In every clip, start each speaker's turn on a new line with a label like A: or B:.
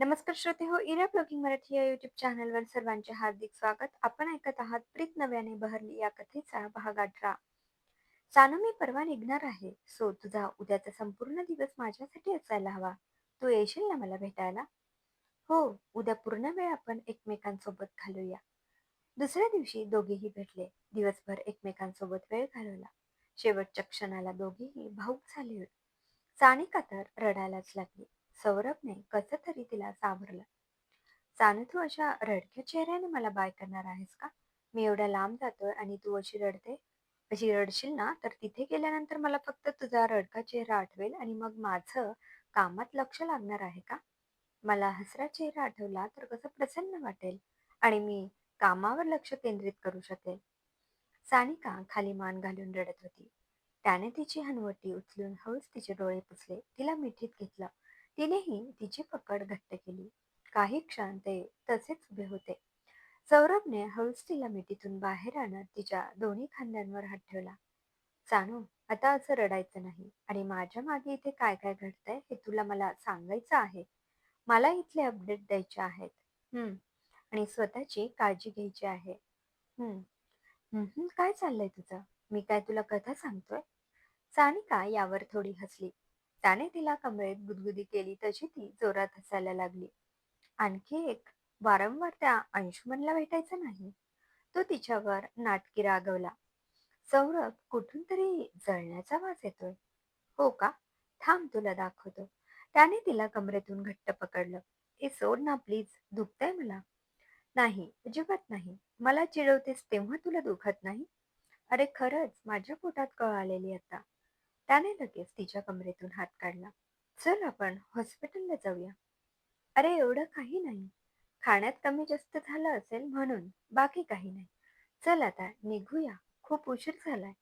A: नमस्कार श्रोते हो इरा ब्लॉगिंग मराठी या युट्यूब चॅनलवर सर्वांचे हार्दिक स्वागत. आपण ऐकत आहात प्रीत नव्याने बहरली या कथेचा भाग अठरा. सानू मी परवा निघणार आहे. सो तुझा उद्याचा संपूर्ण दिवस माझ्यासाठी असायला हवा. तू येशील ना मला भेटायला? हो उद्या पूर्ण वेळ आपण एकमेकांसोबत घालूया. दुसऱ्या दिवशी दोघेही भेटले. दिवसभर एकमेकांसोबत वेळ घालवला. शेवटच्या क्षणाला दोघेही भाऊक झाले होते. सानिका तर रडायलाच लागली. सौरभने कसं तरी तिला सावरलं. सानू तू अशा रडक्या चेहऱ्याने मला बाय करणार आहेस का? मी एवढ्या लांब जातोय आणि तू अशी रडते? अशी रडशील ना तर तिथे गेल्यानंतर मला फक्त तुझा रडका चेहरा आठवेल आणि मग माझं कामात लक्ष लागणार आहे का? मला हसरा चेहरा आठवला तर कसं प्रसन्न वाटेल आणि मी कामावर लक्ष केंद्रित करू शकेल. सानिका खाली मान घालून रडत होती. त्याने तिची हनवटी उचलून हळूच तिचे डोळे पुसले. तिला मिठीत घेतलं. तिनेही तिची पकड घट्ट केली. काही क्षण ते तसेच उभे होते. सौरभने हळूच तिला मिठीतून बाहेर आणत तिच्या दोन्ही खांद्यांवर हात ठेवला. सानू आता असं रडायचं नाही. आणि माझ्या मागे इथे काय काय घडतंय हे तुला मला सांगायचं आहे. मला इथले अपडेट द्यायचे आहेत. हम्म. आणि स्वतःची काळजी घ्यायची आहे. हम्म. हम्म काय चाललंय तुझं? मी काय तुला कथा सांगतोय? सानिका यावर थोडी हसली. त्याने तिला कमरेत गुदगुदी केली तशी ती जोरात हसायला लागली. आणखी एक वारंवार त्या अंशुमनला भेटायचं नाही. तो तिच्यावर नाटकी रागवला. सौरभ कुठून तरी जळण्याचा वास येतोय. हो का? थांब तुला दाखवतो. त्याने तिला कमरेतून घट्ट पकडलं. हे सोड ना प्लीज दुखतंय मला. नाही अजिबात नाही. मला चिडवतेस तेव्हा तुला दुखत नाही? अरे खरंच माझ्या पोटात कळ आलेली आता. त्याने लगेच तिच्या कमरेतून हात काढला. चल आपण हॉस्पिटलला जाऊया. अरे एवढं काही नाही. खाण्यात कमी जास्त झालं असेल म्हणून बाकी काही नाही. चल आता निघूया. खूप उशीर झालाय.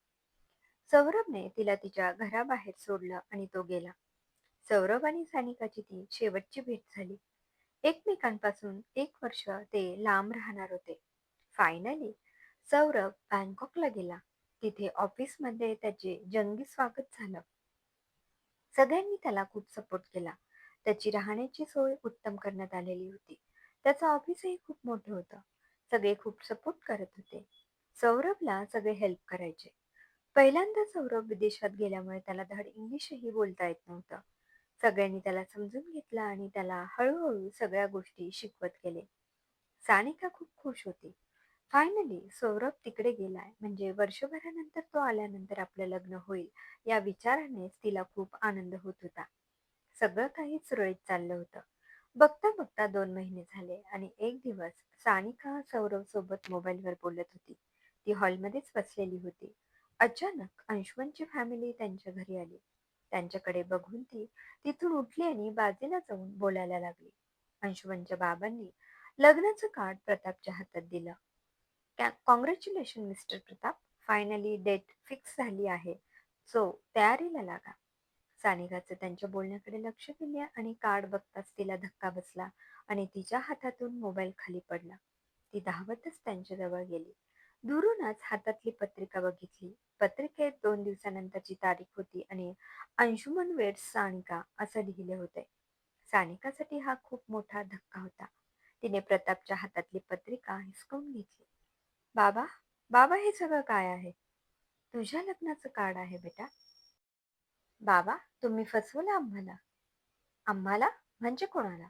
A: सौरभने तिला तिच्या घराबाहेर सोडलं आणि तो गेला. सौरभ आणि सानिकाची ती शेवटची भेट झाली. एकमेकांपासून एक वर्ष ते लांब राहणार होते. फायनली सौरभ बँकॉकला गेला. तिथे ऑफिसमध्ये त्याचे जंगी स्वागत झालं. सगळ्यांनी त्याला खूप सपोर्ट केला. त्याची राहण्याची सोय उत्तम करण्यात आलेली होती. त्याचं ऑफिसही खूप मोठं होतं. सगळे खूप सपोर्ट करत होते. सौरभला सगळे हेल्प करायचे. पहिल्यांदा सौरभ विदेशात गेल्यामुळे त्याला धड इंग्लिशही बोलता येत नव्हतं. सगळ्यांनी त्याला समजून घेतलं आणि त्याला हळूहळू सगळ्या गोष्टी शिकवत गेले. सानिका खूप खुश होती. फायनली सौरभ तिकडे गेलाय. म्हणजे वर्षभरानंतर तो आल्यानंतर आपलं लग्न होईल या विचारानेच तिला खूप आनंद होत होता. सगळं काही सुरळीत चाललं होतं. बघता बघता दोन महिने झाले आणि एक दिवस सानिका सौरभ सोबत मोबाईलवर बोलत होती. ती हॉलमध्येच बसलेली होती. अचानक अंशवनची फॅमिली त्यांच्या घरी आली. त्यांच्याकडे बघून ती तिथून उठली आणि बाजूला जाऊन बोलायला लागली. अंशुमनच्या बाबांनी लग्नाचं कार्ड प्रतापच्या हातात दिलं. Congratulation mister Pratap. Finally date fix झाली आहे. सो तयारीला लागा. सानिकाचं त्यांच्या बोलण्याकडे लक्ष दिले आणि कार्ड बघताच तिला धक्का बसला आणि तिच्या हातातून मोबाईल खाली पडला. ती धावतच त्यांच्या जवळ गेली. दुरूनच हातातली पत्रिका बघितली. पत्रिकेत दोन दिवसानंतरची तारीख होती आणि अंशुमन वेट सानिका असं लिहिले होते. सानिकासाठी हा खूप मोठा धक्का होता. तिने प्रतापच्या हातातली पत्रिका हिसकवून घेतली. बाबा बाबा हे सगळं काय आहे? तुझ्या लग्नाचं कार्ड आहे बेटा. बाबा तुम्ही फसवलं आम्हाला. आम्हाला? म्हणजे कोणाला?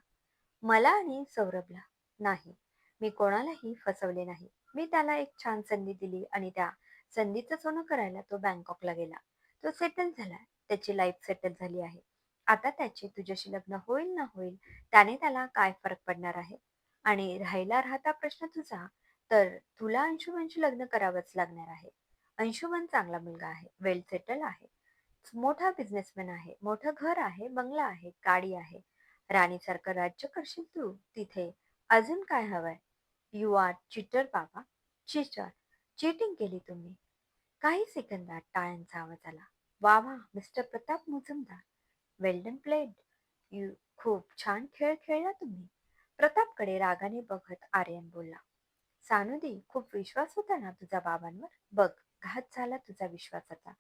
A: मला आणि सौरभला. नाही मी कोणालाही फसवले नाही. मी त्याला एक छान संधी दिली आणि त्या संधीचं सोनं करायला तो बँकॉकला गेला. तो सेटल झाला. त्याची लाईफ सेटल झाली आहे. आता त्याचे तुझ्याशी लग्न होईल ना होईल त्याने त्याला काय फरक पडणार आहे? आणि राहिला राहता प्रश्न तुझा तर तुला अंशुमनशी लग्न करावंच लागणार आहे. अंशुमन चांगला मुलगा आहे वेल सेटल आहे. मोठा बिझनेसमॅन आहे मोठं घर आहे बंगला आहे गाडी आहे. राणीसारखं राज्य करशील तू तिथे अजून काय हवंय? यू आर चिटर बाबा. चिटर चिटिंग केली तुम्ही. काही सेकंदात टाळ्यांचा आवाज आला. वा वा mister Pratap Mujumdar. Well done played you खूप छान खेळ खेळला तुम्ही. प्रतापकडे रागाने बघत आर्यन बोलला. सानुदी खूप विश्वास होता ना तुझा बाबांवर? बघ घात झाला तुझा विश्वासाचा.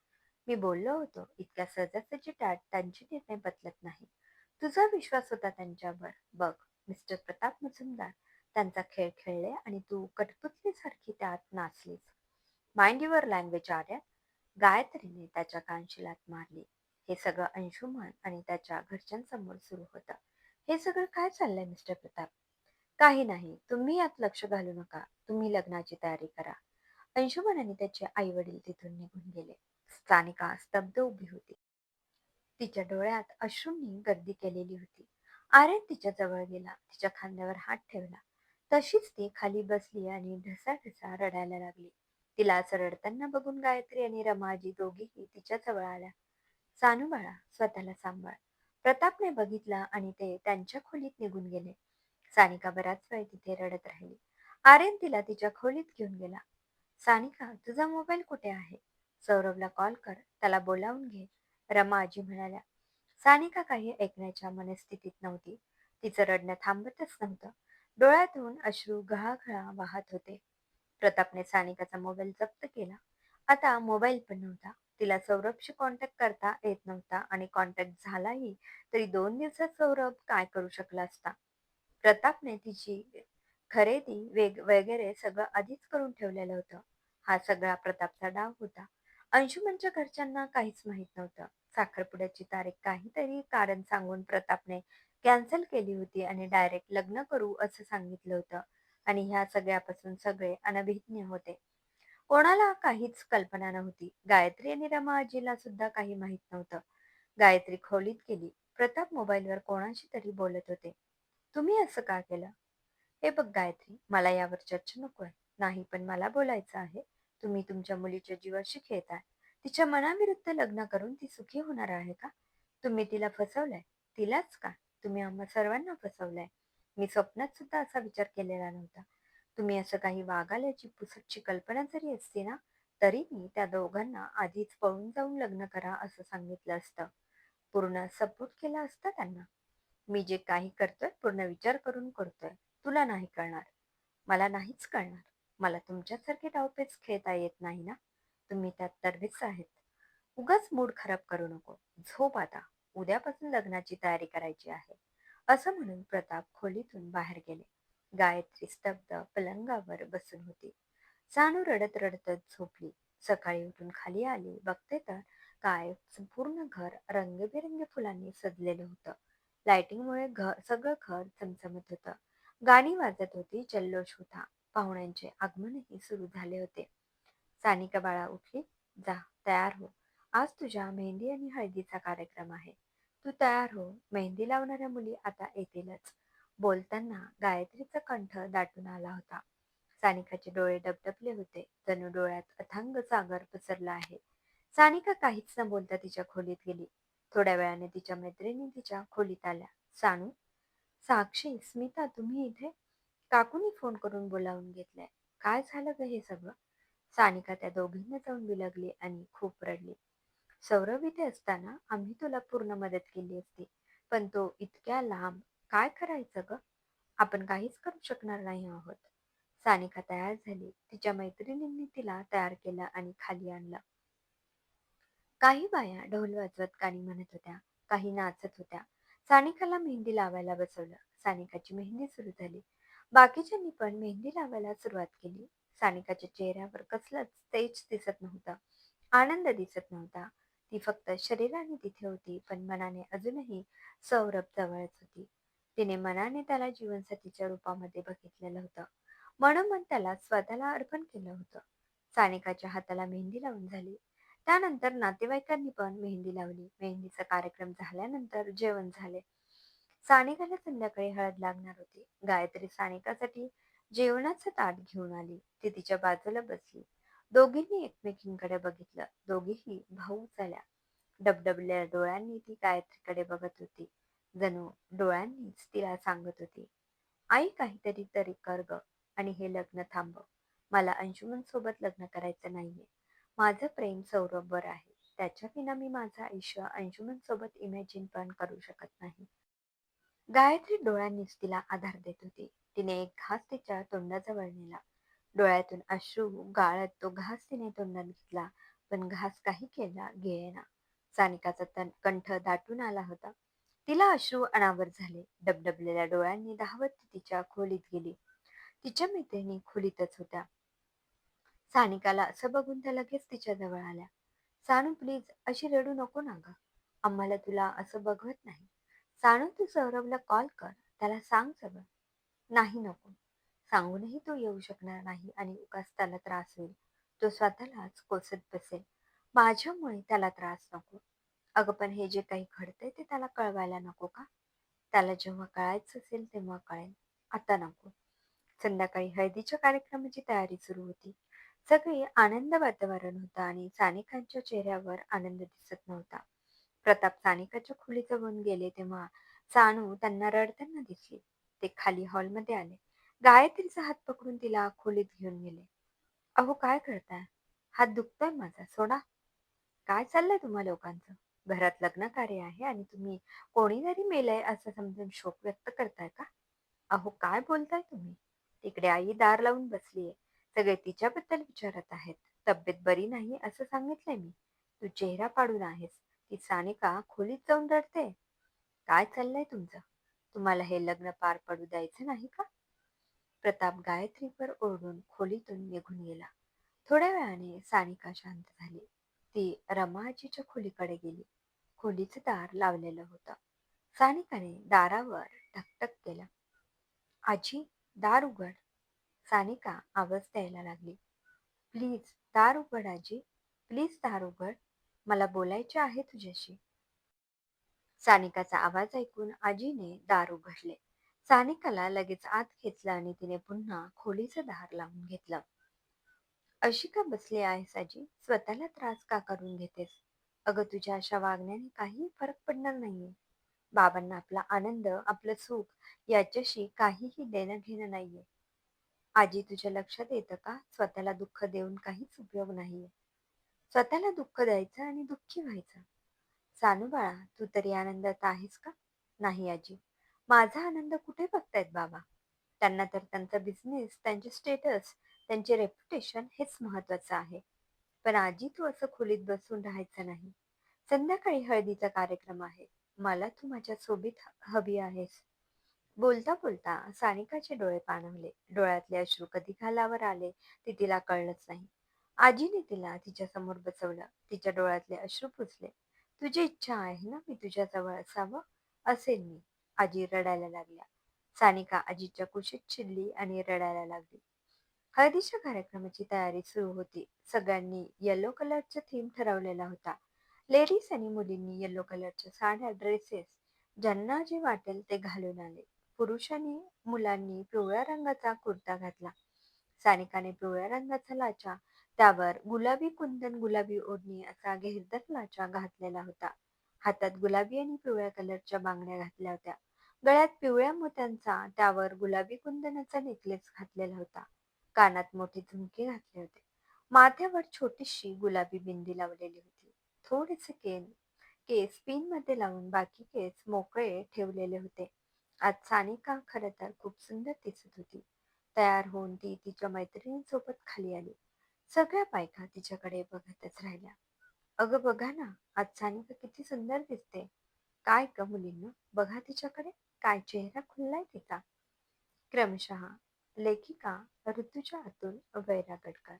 A: मी बोललो होतो इतक्या सहजासहजी त्यांचे निर्णय बदलत नाही तुझा विश्वास होता त्यांच्यावर. बघ मिस्टर प्रताप मुजुमदार त्यांचा खेळ खेळले आणि तू कठपुतलीसारखी त्यात नाचलीस. माइंड युअर लँग्वेज आर्या गायत्रीने त्याच्या कानशिलात मारली. हे सगळं अंशुमन आणि त्याच्या घरच्यांसमोर सुरू होतं. हे सगळं काय चाललंय मिस्टर प्रताप? काही नाही. तुम्ही यात लक्ष घालू नका. तुम्ही लग्नाची तयारी करा. अंशुमन आणि त्याचे आई वडील तिथून निघून गेले. स्थानिका स्तब्ध उभी होती. तिच्या डोळ्यात अश्रूंनी गर्दी केलेली होती. आर्यन तिच्या जवळ गेला. तिच्या खांद्यावर हात ठेवला. तशीच ती खाली बसली आणि ढसा ढसा रडायला लागली. तिला असं रडताना बघून गायत्री आणि रमाजी दोघीही तिच्या जवळ आल्या. सानू बाळा स्वतःला सांभाळ. प्रतापने बघितला आणि ते त्यांच्या खोलीत निघून गेले. सानिका बराच वेळ तिथे रडत राहिली. आर्यन तिला तिच्या खोलीत घेऊन गेला. सानिका तुझा मोबाईल कुठे आहे? सौरभला कॉल कर त्याला बोलावून घे. रमा आजी म्हणाल्या. सानिका काही ऐकण्याच्या मनस्थितीत नव्हती. तिचं रडणं थांबतच नव्हतं. डोळ्यातून अश्रू घळाघळा वाहत होते. प्रतापने सानिकाचा मोबाईल जप्त केला. आता मोबाईल पण नव्हता. तिला सौरभशी कॉन्टॅक्ट करता येत नव्हता आणि कॉन्टॅक्ट झालाही तरी दोन दिवसात सौरभ काय करू शकला असता? प्रतापने तिची खरेदी वेग वगैरे सगळं आधीच करून ठेवलेलं होतं. हा सगळा प्रतापचा डाव होता. अंशुमनच्या घरच्यांना काहीच माहीत नव्हतं. साखरपुड्याची तारीख काहीतरी कारण सांगून प्रतापने कॅन्सल केली होती आणि डायरेक्ट लग्न करू असं सांगितलं होतं. आणि ह्या सगळ्यापासून सगळे अनभिज्ञ होते. कोणाला काहीच कल्पना नव्हती. गायत्री आणि रमा आजीला सुद्धा काही माहीत नव्हतं. गायत्री खोलीत गेली. प्रताप मोबाईलवर कोणाशी तरी बोलत होते. तुम्ही असं का केलं? हे बघ गायत्री मला यावर चर्चा नको आहे नाही पण मला बोलायचं आहे. तुम्ही तुमच्या मुलीच्या जीवाशी खेळताय तिच्या मनाविरुद्ध लग्न करून ती सुखी होणार आहे का? तुम्ही तिला फसवलंय? तिलाच का? तुम्ही आम्हा सर्वांना फसवलंय. मी स्वप्नात सुद्धा असा विचार केलेला नव्हता. तुम्ही असं काही वागाल्याची पुसटची कल्पना जरी असती ना तरी मी त्या दोघांना आधीच पळून जाऊन लग्न करा असं सांगितलं असतं. पूर्ण सपोर्ट केला असता त्यांना. मी जे काही करतोय पूर्ण विचार करून करतोय. तुला नाही कळणार. मला नाहीच कळणार. मला तुमच्यासारखे डावपेच खेळता येत नाही ना? तुम्ही त्यात तरबेच आहेत. उगाच मूड खराब करू नको. झोप आता. उद्यापासून लग्नाची तयारी करायची आहे. असं म्हणून प्रताप खोलीतून बाहेर गेले. गायत्री स्तब्ध पलंगावर बसून होती. सानू रडत रडतच झोपली. सकाळी उठून खाली आली. बघते तर काय संपूर्ण घर रंगबेरंगी फुलांनी सजलेलं होतं. लाइटिंगमुळे घर सगळं घर चमचमत होतं. गाणी वाजत होती जल्लोष होता. पाहुण्यांचे आगमनही सुरू झाले होते. सानिका बाळा उठली. जा तयार हो. आज तुझ्या मेहंदी आणि हळदीचा कार्यक्रम आहे. तू तयार हो. मेहंदी लावणाऱ्या मुली आता येतीलच. बोलताना गायत्रीचा कंठ दाटून आला होता. सानिकाचे डोळे डबडबले होते. जणू डोळ्यात अथांग सागर पसरला आहे. सानिका काहीच न बोलता तिच्या खोलीत गेली. थोड्या वेळाने तिच्या मैत्रिणी तिच्या खोलीत आल्या. सानू साक्षी स्मिता तुम्ही इथे? काकूनी फोन करून बोलावून घेतलंय. काय झालं ग हे सगळं? सानिका त्या दोघींना जाऊन बिलगली आणि खूप रडली. सौरभ इथे असताना आम्ही तुला पूर्ण मदत केली असती पण तो इतक्या लांब. काय करायचं ग? आपण काहीच करू शकणार नाही आहोत. सानिका तयार झाली. तिच्या मैत्रिणींनी तिला तयार केलं आणि खाली आणलं. काही बाया ढोल वाजवत गाणी म्हणत होत्या काही नाचत होत्या. सानिकाला मेहंदी लावायला बसवलं. सानिकाची मेहंदी सुरू झाली. बाकीच्यांनी पण मेहंदी लावायला सुरुवात केली. सानिकाच्या चेहऱ्यावर कसलंच तेज दिसत नव्हतं. आनंद दिसत नव्हता. ती फक्त शरीराने तिथे होती पण मनाने अजूनही सौरभ जवळच होती. तिने मनाने त्याला जीवनसाथीच्या रूपामध्ये बघितलेलं होतं. मनोमन त्याला स्वतःला अर्पण केलं होतं. सानिकाच्या हाताला मेहंदी लावून झाली. त्यानंतर नातेवाईकांनी पण मेहंदी लावली. मेहंदीचा कार्यक्रम झाल्यानंतर जेवण झाले. सानिकाला संध्याकाळी हळद लागणार होती. गायत्री सानिकासाठी जेवणाचं ताट घेऊन आली. ती तिच्या बाजूला बसली. दोघींनी एकमेकींकडे बघितलं. दोघीही भाऊ झाल्या. डबडबल्या डोळ्यांनी ती गायत्रीकडे बघत होती. जणू डोळ्यांनीच तिला सांगत होती. आई काहीतरी तरी कर ग. आणि हे लग्न थांबव. मला अंशुमन सोबत लग्न करायचं नाहीये. माझं प्रेम सौरभवर आहे. त्याच्या विना मी माझं आयुष्य अंशुमन सोबत इमॅजिन पण करू शकत नाही. गायत्री डोळ्यांनीच तिला आधार देत होती. तिने एक घास तिच्या तोंडाजवळ नेला. डोळ्यातून अश्रू गाळत तो घास तिने तोंडात घेतला पण घास काही केला गेळेना सानिकाचा तन कंठ दाटून आला होता. तिला अश्रू अनावर झाले. डबडबलेल्या डोळ्यांनी धावत तिच्या खोलीत गेली. तिच्या मैत्रिणी खोलीतच होत्या. सानिकाला असं बघून त्या लगेच तिच्या जवळ आल्या. सानू प्लीज अशी रडू नको ना ग. आम्हाला तुला असं बघवत नाही. सानू तू सौरभला कॉल कर. त्याला सांग सगळं. नाही नको. सांगूनही तो येऊ शकणार नाही आणि उगाच त्याला त्रास होईल. तो स्वतःलाच कोसत बसेल. माझ्यामुळे त्याला त्रास नको. अगं पण हे जे काही घडतंय ते त्याला कळवायला नको का? त्याला जेव्हा कळायचं असेल तेव्हा कळेल. आता नको. संध्याकाळी हळदीच्या कार्यक्रमाची तयारी सुरू होती. सगळे आनंद वातावरण होतं आणि सानिकांच्या चेहऱ्यावर आनंद दिसत नव्हता. प्रताप सानिकाच्या खोलीत जवळून गेले तेव्हा सानू त्यांना रडताना दिसली. ते खाली हॉलमध्ये आले. गायत्रीचा हात पकडून तिला खोलीत घेऊन गेले. अहो काय करताय? हात दुखतोय माझा. सोडा. काय चाललंय तुम्हा लोकांचं? घरात लग्न कार्य आहे आणि तुम्ही कोणी जरी मेलय असं समजून शोक व्यक्त करताय का? अहो काय बोलताय तुम्ही? तिकडे आई दार लावून बसलीये. सगळे तिच्याबद्दल विचारत आहेत. तब्येत बरी नाही असं सांगितलंय मी. तू चेहरा पाडून आहेस. ती सानिका खोलीत जाऊन रडते. काय चाललंय तुमचं? तुम्हाला हे लग्न पार पडू द्यायचं नाही का? प्रताप गायत्रीवर ओरडून खोलीतून निघून गेला. थोड्या वेळाने सानिका शांत झाली. ती रमाजीच्या खोलीकडे गेली. खोलीचं दार लावलेलं होतं. सानिकाने दारावर टकटक केलं. आजी दार उघड. सानिका आवाज द्यायला लागली. प्लीज दार उघड आजी. प्लीज दार उघड. मला बोलायचे आहे तुझ्याशी. सानिकाचा आवाज ऐकून आजीने दार उघडले. सानिकाला लगेच आत खेचलं आणि तिने पुन्हा खोलीचं दार लावून घेतलं. अशी का बसली आहेस आजी? स्वतःला त्रास का करून घेतेस? अगं तुझ्या अशा वागण्याने काही फरक पडणार नाहीये. बाबांना आपला आनंद आपलं सुख याच्याशी काहीही देणं घेणं नाहीये. आजी तुझ्या लक्षात येतं का? स्वतःला दुःख देऊन काहीच उपयोग नाहीये. स्वतःला दुःख द्यायचं आणि दुःखी व्हायचं. सानू बाळा तू तरी आनंदात आहेस का? नाही आजी. माझा आनंद कुठे बघतायत बाबा? त्यांना तर त्यांचा बिझनेस त्यांचे स्टेटस त्यांचे रेप्युटेशन हेच महत्वाचं आहे. पण आजी तू असं खोलीत बसून राहायचं नाही. संध्याकाळी हळदीचा कार्यक्रम आहे. मला तू माझ्या सोबत हवी आहेस. बोलता बोलता सानिकाचे डोळे पाणवले. डोळ्यातले अश्रू कधी घालावर आले ते तिला कळलंच नाही. आजीने तिला तिच्या समोर बसवलं. तिच्या डोळ्यातले अश्रू पुसले. तुझी इच्छा आहे ना मी तुझ्या जवळ असावं? असेल मी. आजी रडायला लागल्या. सानिका आजीच्या कुशीत शिरली आणि रडायला लागली. हळदीच्या कार्यक्रमाची तयारी सुरू होती. सगळ्यांनी येलो कलरचा थीम ठरवलेला होता. लेडीज आणि मुलींनी येलो कलरच्या साड्या ड्रेसेस ज्यांना जे वाटेल ते घालून आले. पुरुषांनी मुलांनी पिवळ्या रंगाचा कुर्ता घातला. सानिकाने पिवळ्या रंगाचा लाचा त्यावर गुलाबी कुंदन गुलाबी ओढणी असा घेरदार लाचा घातलेला होता. हातात गुलाबी आणि पिवळ्या कलरच्या बांगड्या घातल्या होत्या. गळ्यात पिवळ्या मोत्यांचा त्यावर गुलाबी कुंदनाचा नेकलेस घातलेला होता. कानात मोठे झुमके घातले होते. माथ्यावर छोटीशी गुलाबी बिंदी लावलेली होती. थोडेसे केन केस पिनमध्ये लावून बाकी केस मोकळे ठेवलेले होते. आज सानिका खरं तर खूप सुंदर दिसत होती. तयार होऊन ती तिच्या मैत्रिणींसोबत खाली आली. सगळ्या बायका तिच्याकडे बघतच राहिल्या. अगं बघा ना आज सानिका किती सुंदर दिसते. काय ग मुलींना बघा तिच्याकडे काय चेहरा खुललाय तिचा. क्रमशः लेखिका ऋतुजा अतुल वैरागडकर.